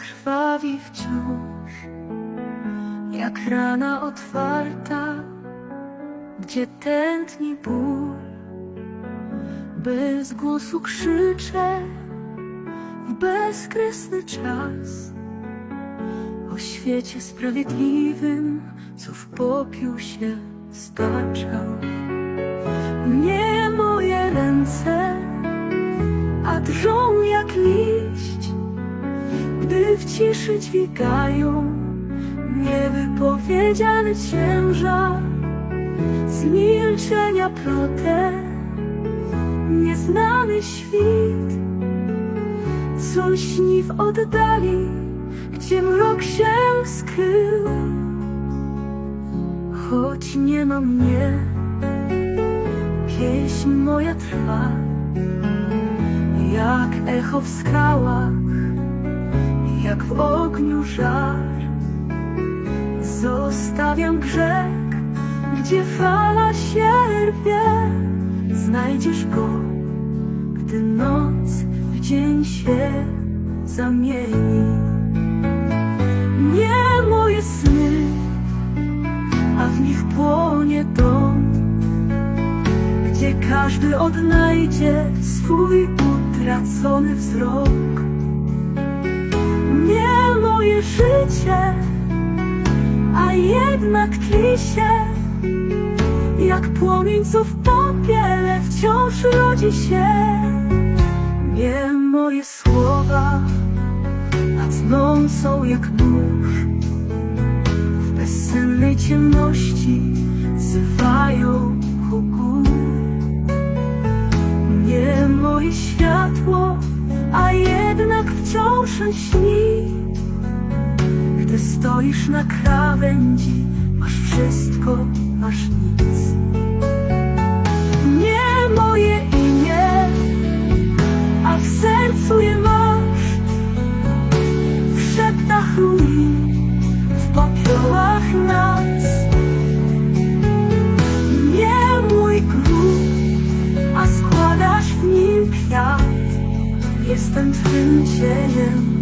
krwawi wciąż, jak rana otwarta, gdzie tętni ból. Bez głosu krzyczę w bezkresny czas o świecie sprawiedliwym, co w popiół się staczał. Nie moje ręce, a drżą ciszy dźwigają niewypowiedziany ciężar. Z milczenia plotę, nieznany świt, co śni w oddali, gdzie mrok się skrył. Choć nie ma mnie, pieśń moja trwa, jak echo w skałach, jak w ogniu żar. Zostawiam brzeg, gdzie fala się rwie, znajdziesz go, gdy noc w dzień się zamieni. Nie moje sny, a w nich płonie dom, gdzie każdy odnajdzie swój utracony wzrok. Moje życie, a jednak tli się, jak płomień, co w popiele wciąż rodzi się. Nie moje słowa, a tnącą jak nóż w bezsennej ciemności wzywają ku. Nie moje światło, a jednak wciąż śni. Gdy stoisz na krawędzi, masz wszystko, masz nic. Nie moje imię, a w sercu je masz. W szeptach ruin, w popiołach nas. Nie mój grób, a składasz w nim kwiat. Jestem twym cieniem,